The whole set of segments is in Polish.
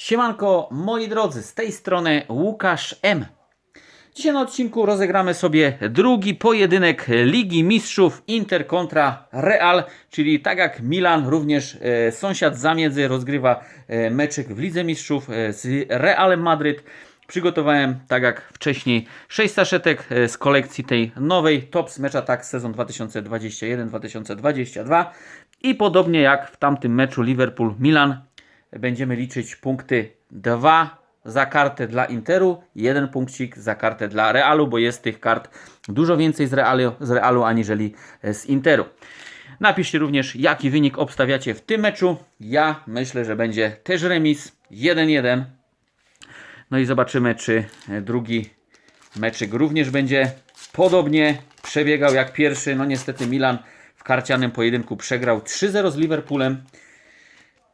Siemanko, moi drodzy, z tej strony Łukasz M. Dzisiaj na odcinku rozegramy sobie drugi pojedynek Ligi Mistrzów Inter kontra Real, czyli tak jak Milan, również e, sąsiad zamiedzy rozgrywa e, meczek w Lidze Mistrzów e, z Realem Madryt. Przygotowałem, tak jak wcześniej, 6 saszetek e, z kolekcji tej nowej Tops Match Attack sezon 2021-2022 i podobnie jak w tamtym meczu Liverpool-Milan będziemy liczyć punkty 2 za kartę dla Interu, jeden punkcik za kartę dla Realu, bo jest tych kart dużo więcej z Realu, z Realu aniżeli z Interu. Napiszcie również, jaki wynik obstawiacie w tym meczu. Ja myślę, że będzie też remis 1-1. No i zobaczymy, czy drugi meczyk również będzie podobnie przebiegał jak pierwszy. No niestety Milan w karcianym pojedynku przegrał 3-0 z Liverpoolem.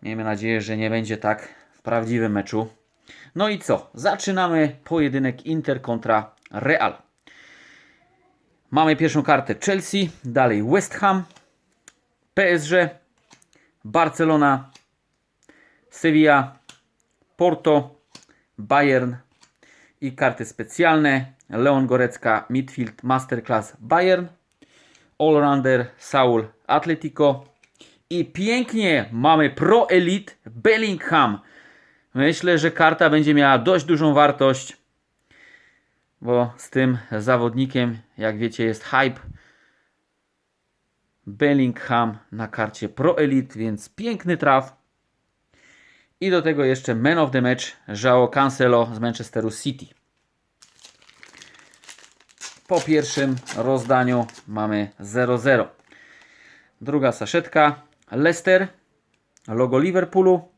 Miejmy nadzieję, że nie będzie tak w prawdziwym meczu. No i co? Zaczynamy pojedynek Inter kontra Real. Mamy pierwszą kartę Chelsea, dalej West Ham, PSG, Barcelona, Sevilla, Porto, Bayern i karty specjalne Leon Gorecka, Midfield Masterclass Bayern, Allrounder Saul Atletico i pięknie mamy Pro Elite Bellingham. Myślę, że karta będzie miała dość dużą wartość, bo z tym zawodnikiem, jak wiecie, jest hype. Bellingham na karcie Pro Elite, więc piękny traf. I do tego jeszcze Man of the Match João Cancelo z Manchesteru City. Po pierwszym rozdaniu mamy 0-0. Druga saszetka Leicester, logo Liverpoolu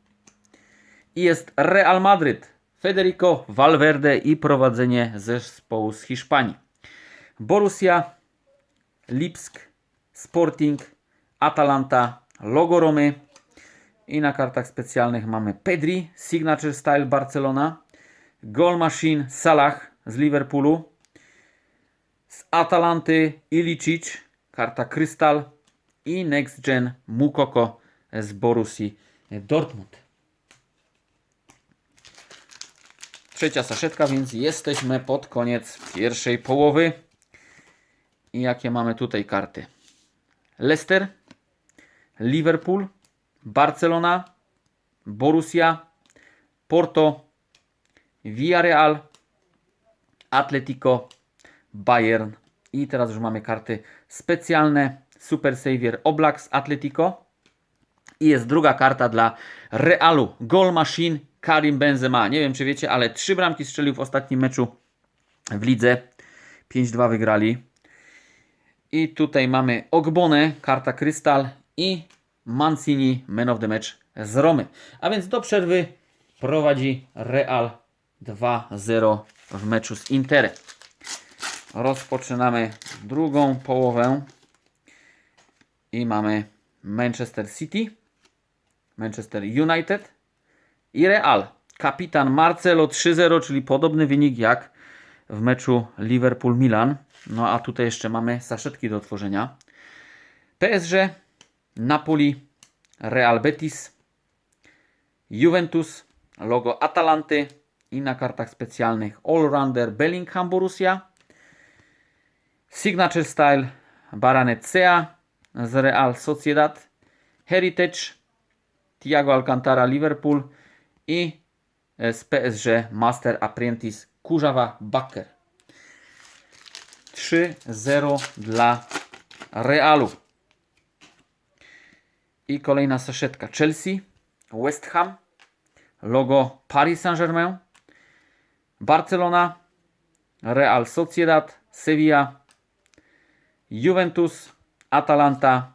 i jest Real Madryt, Federico Valverde i prowadzenie zespołu z Hiszpanii. Borussia, Lipsk, Sporting, Atalanta, logo Romy i na kartach specjalnych mamy Pedri, Signature Style Barcelona, Goal Machine Salah z Liverpoolu, z Atalanty Ilicic, karta Krystal i Next Gen Mukoko z Borussii Dortmund. Trzecia saszetka, więc jesteśmy pod koniec pierwszej połowy. I jakie mamy tutaj karty? Leicester, Liverpool, Barcelona, Borussia, Porto, Villarreal, Atletico, Bayern i teraz już mamy karty specjalne Super Savior Oblak z Atletico i jest druga karta dla Realu Goal Machine Karim Benzema. Nie wiem czy wiecie, ale trzy bramki strzelił w ostatnim meczu w lidze. 5-2 wygrali. I tutaj mamy Ogbone, karta Krystal i Mancini, man of the match z Romy. A więc do przerwy prowadzi Real 2-0 w meczu z Interem. Rozpoczynamy drugą połowę i mamy Manchester City, Manchester United i Real. Kapitan Marcelo 3-0, czyli podobny wynik jak w meczu Liverpool-Milan. No a tutaj jeszcze mamy saszetki do otworzenia. PSG, Napoli, Real Betis, Juventus, logo Atalanty i na kartach specjalnych Allrounder Bellingham Borussia, Signature Style Baranecea z Real Sociedad, Heritage, Thiago Alcantara Liverpool i e, z PSG Master Apprentice Kurzawa Bakker. 3-0 dla Realu. I kolejna saszetka Chelsea, West Ham, logo Paris Saint-Germain, Barcelona, Real Sociedad, Sevilla, Juventus, Atalanta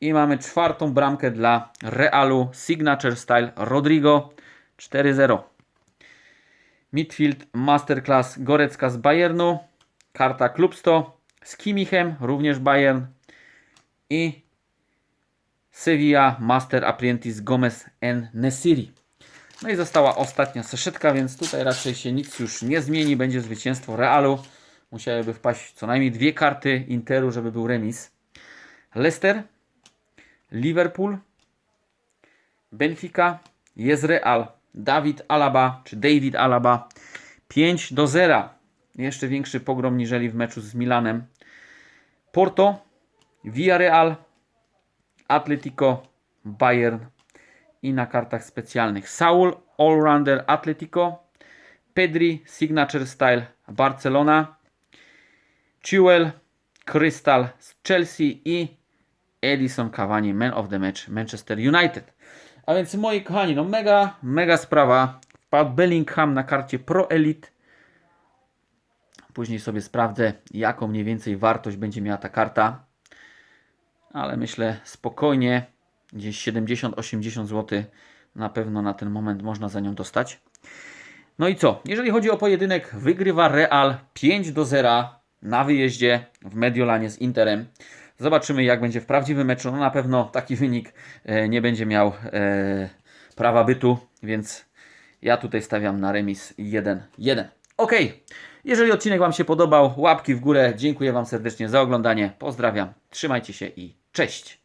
i mamy czwartą bramkę dla Realu Signature Style Rodrigo 4-0. Midfield Masterclass Gorecka z Bayernu, karta Klub 100 z Kimichem, również Bayern i Sevilla Master Apprentice Gomez N. Nesiri. No i została ostatnia saszetka, więc tutaj raczej się nic już nie zmieni. Będzie zwycięstwo Realu. Musiałyby wpaść co najmniej dwie karty Interu, żeby był remis. Leicester, Liverpool, Benfica, jest Real, Dawid Alaba, czy David Alaba 5 do 0. Jeszcze większy pogrom niżeli w meczu z Milanem. Porto, Villarreal, Atletico, Bayern i na kartach specjalnych Saul, Allrounder Atletico, Pedri, Signature Style Barcelona, Chilwell, Crystal z Chelsea i Edison Cavani, Man of the Match Manchester United. A więc moi kochani, no mega, mega sprawa. Wpadł Bellingham na karcie Pro Elite. Później sobie sprawdzę, jaką mniej więcej wartość będzie miała ta karta. Ale myślę spokojnie, gdzieś 70-80 zł na pewno na ten moment można za nią dostać. No i co? Jeżeli chodzi o pojedynek, wygrywa Real 5 do 0 na wyjeździe w Mediolanie z Interem. Zobaczymy, jak będzie w prawdziwym meczu. No na pewno taki wynik e, nie będzie miał e, prawa bytu, więc ja tutaj stawiam na remis 1-1. Ok, jeżeli odcinek Wam się podobał, łapki w górę. Dziękuję Wam serdecznie za oglądanie. Pozdrawiam, trzymajcie się i cześć.